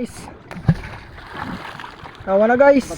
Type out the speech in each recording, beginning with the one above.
Guys. Kawa na guys.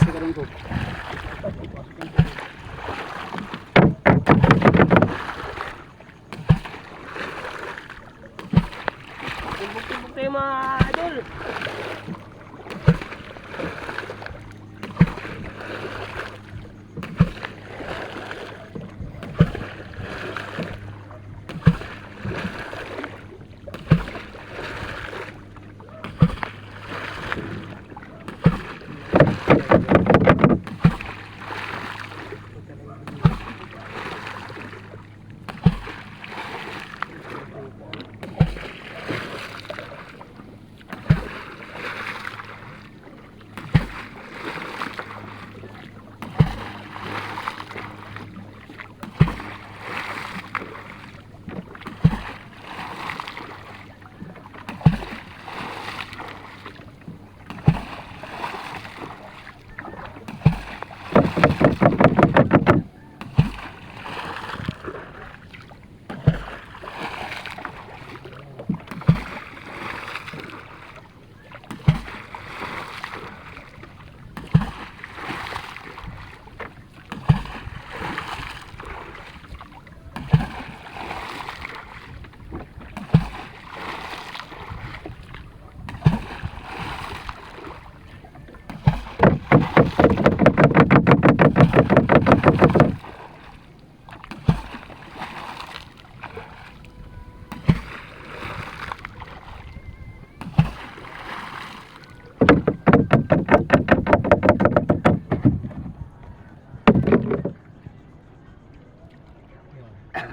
Yo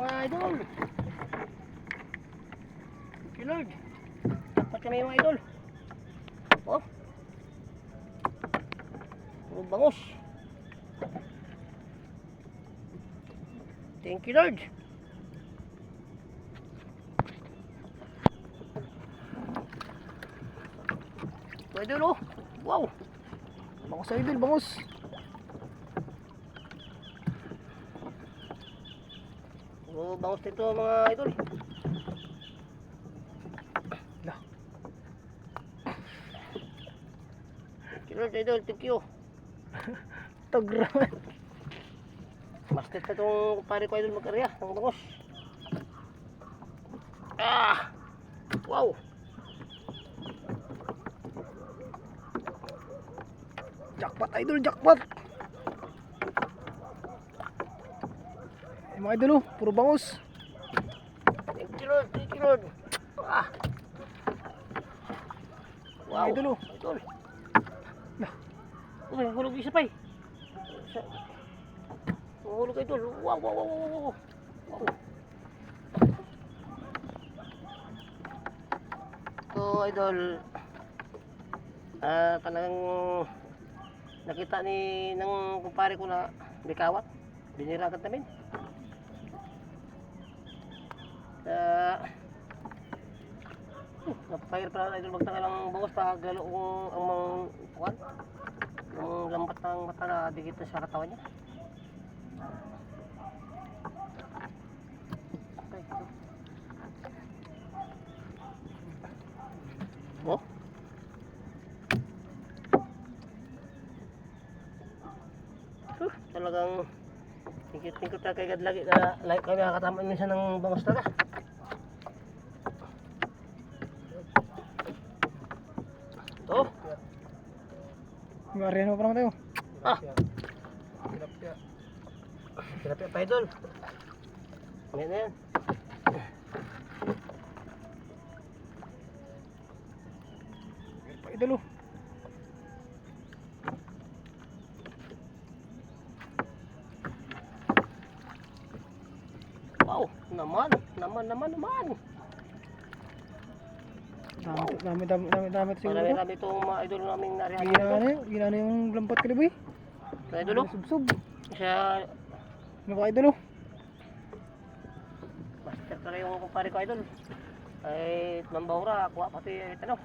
mga idol. Thank you Lord. Dapat kami mga idol. Oh. Puro bangus. Thank you Lord. Mga idol oh. Wow. Bangus sa idol, bangus. Puro bangus nito mga idol. You Lord idol. Thank you. Tagraman. Basket na itong pare ko idol mag-area ng bangos. Ah! Wow! Jackpot idol, jackpot. Eh, mga idol, oh, puro bangus. You Lord. Ah! Wow! Idol, oh. Idol! Lah. Uy, hulog isa pa eh. Isa. Hulog idol. Wow, wow, wow, wow, wow. Wow. So, idol, ah, talagang nakita ni ng kumpare ko na bikawat. Binira agad namin. Uh, napakahirap pala idol magtaka ng bangos pa galo kung ang mga kuwan. Yung lambat ng mata na dikit na sa katawan niya. Oh? Talagang tingkit-tingkit na kay lagi na like kami nakakatama minsan ng bangos talaga. To, Mariano pa naman tayo. ah, tilapia pa idol. Ngayon na yan. Pa idol, oh. Wow, naman, naman, naman, naman. Dami, dami, dami, dami, dami siguro. to. Marami-rami itong mga idol naming narihan Gina na yun, gina na yung lampat ka boy. Sa idol, oh. Subsob. Siya, Ano ba idol, oh? master ka yung kumpare ko idol. Ay, mambahura, kuha pati, eh, ano.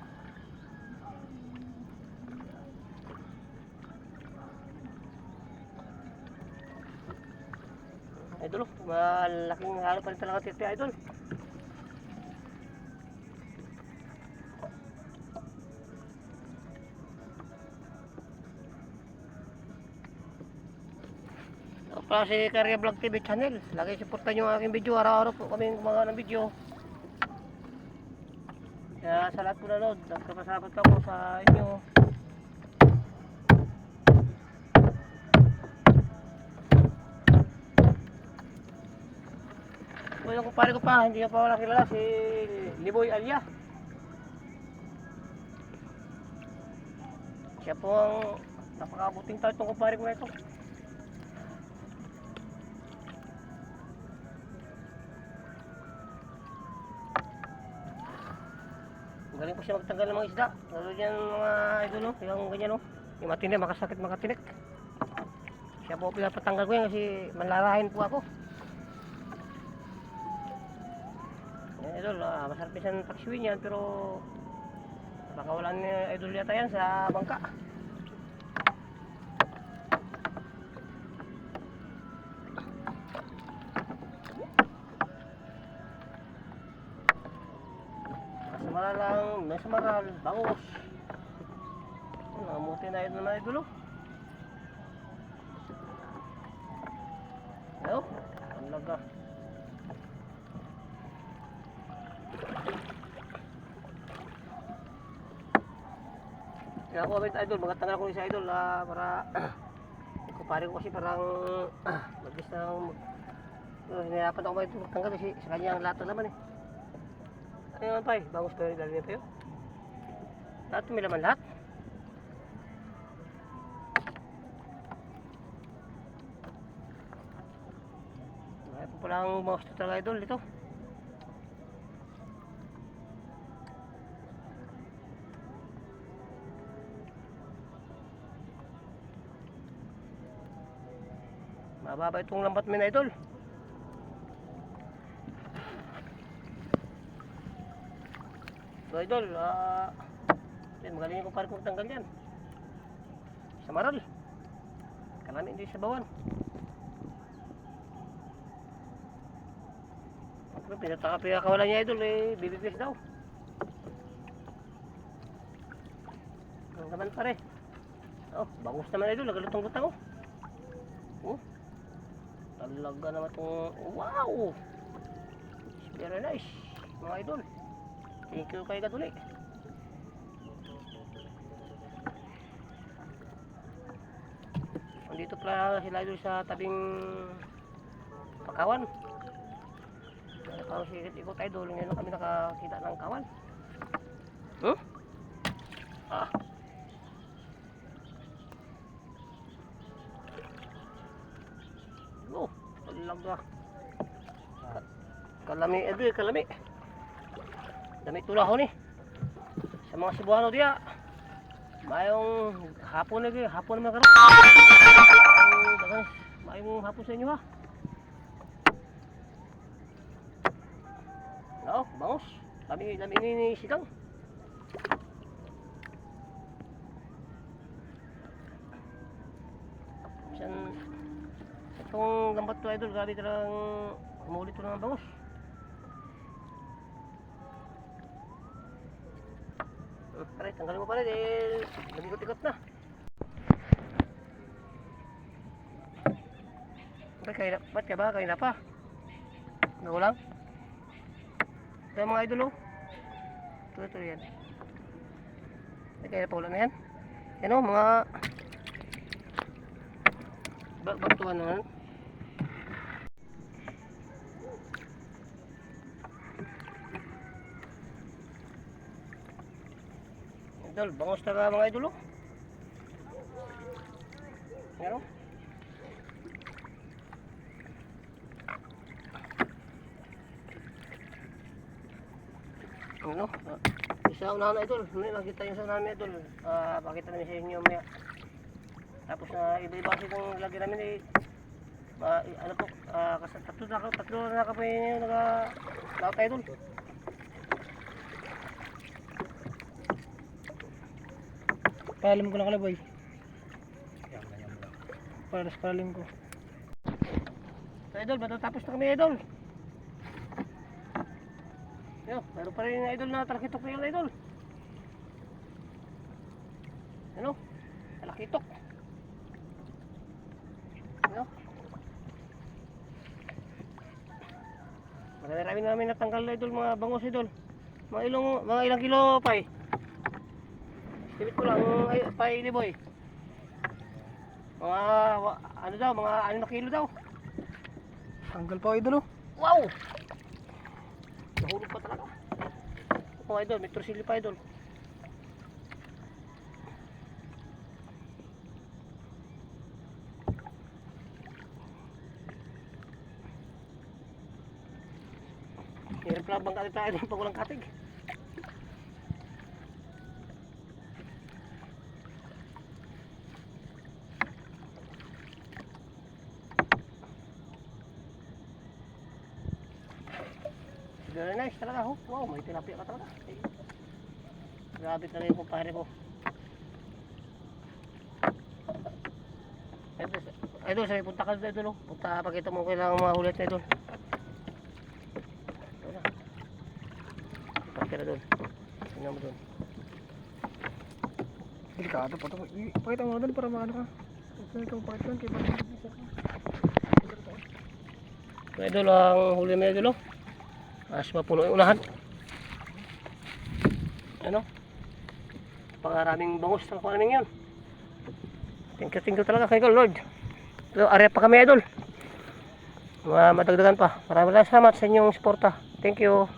Idol. Malaking halo pa rin talaga titi idol. Pala si Karya Vlog TV channel. Lagi supportan nyo ang aking video. Araw-araw po kami gumagawa ng video. Kaya sa lahat po nanood, nagkapasabot ako sa inyo. Kumpare ko pa, hindi ko pa wala kilala si Liboy Alya. Siya po ang napakabuting tao itong kumpare ko na ito. Galing po siya magtanggal ng mga isda. Lalo yan mga idol, no? yung ganyan, no? yung matindi, makasakit, makatinik. Siya po pinapatanggal ko yan kasi manlarahin po ako. Yan, idol, ah, masarap isang taksiwin yan, pero baka wala ni idol yata yan sa bangka. Nasa maral lang, nasa maral, bangus. Ano, Nangamuti na yun naman idol, oh. Ano? Ang laga. Ako wait idol, magatangal ko sa idol ah, para kumpare ko kasi parang magis na mag uh, hinirapan ako ito magtanggal kasi sa kanya ang lahat na laman eh. Ano naman pa eh, bangus pa yun, dali niya pa yun. Lahat may laman lahat. Ay po pala ang na talaga idol ito. Mababa itong lambat mo na idol. So idol, ah, yan, magaling yung kumpare kong tanggal yan. Sa maral. Kalami hindi sa bawan. Pinataka pinakawalan niya idol eh, bibigis daw. Ang naman pare. Oh, bangus naman idol, nagalutong-lutang. Oh. Talaga naman itong, wow! It's very nice, mga idol. Thank you kay Kaduli. Andito pala sila idol sa tabing pakawan. Si ikot idol, ngayon kami nakakita ng kawan. Huh? Ah. Oh, talaga. Ka- Kalami, edo eh, kalami. Dami tulahon ni. Sa mga Cebuano diya. Mayong hapon lagi, hapon naman karon. Mayong dagan, mayong hapon sa inyo ha. Oo, bangus. Dami, dami ni sigang. San, itong lambat to idol, grabe talagang umulit to ng bangus. Pare, tanggalin mo pare dahil nag-ikot-ikot na. Ba't kayo, na- ba't ka ba? Kayo pa? Nagulang? Ito mga idol oh. Ito, ito yan. Ba't na pa ulan na yan? Yan oh, mga... Ba bagtuan na Idol, bangos na mga idol oh. Oh. Ano? ah, Isa unahan na idol. May makita yung sa namin idol. Ah, pakita namin sa inyo maya. Tapos na iba-iba kasi kung lagi namin eh. i- ano po, ah, kasi tatlo na tatlo na kami naga laot idol. Palalim ko na kalaboy. Para sa palalim ko. Idol, matatapos na kami idol. Yo, meron pa rin idol na talakitok na yun idol. Ano? Talakitok. Ano? Marami namin natanggal na idol mga bangos idol. Mga ilang, mga ilang kilo pa eh. Estimate ko lang ay, pa ini boy. Mga ano daw, mga ano na kilo daw. Tanggal pa idol oh. Wow! Nahulog pa talaga. Oh, idol, may trusili pa idol. Hirap lang bang katit tayo pag walang katig. Very nice talaga ho. Wow, may tilapia ka talaga. Grabe talaga yung kumpare ko. Idol, sabi punta ka doon idol. oh. Punta pakita mo kailangan mahulit na idol. Ito na. Pakita doon. Tingnan mo doon. Delikado pa ito. Pakita mo doon para maano ka. Huwag ikaw pakita doon. Kaya bakit isa ka. Idol, ang huli mo idol oh. Mas mapuno yung unahan. Ano? Pangaraming bangus ng kung yun. Thank you, thank you talaga kay Lord. So, area pa kami idol. Mga madagdagan pa. Maraming salamat sa inyong suporta. Thank you.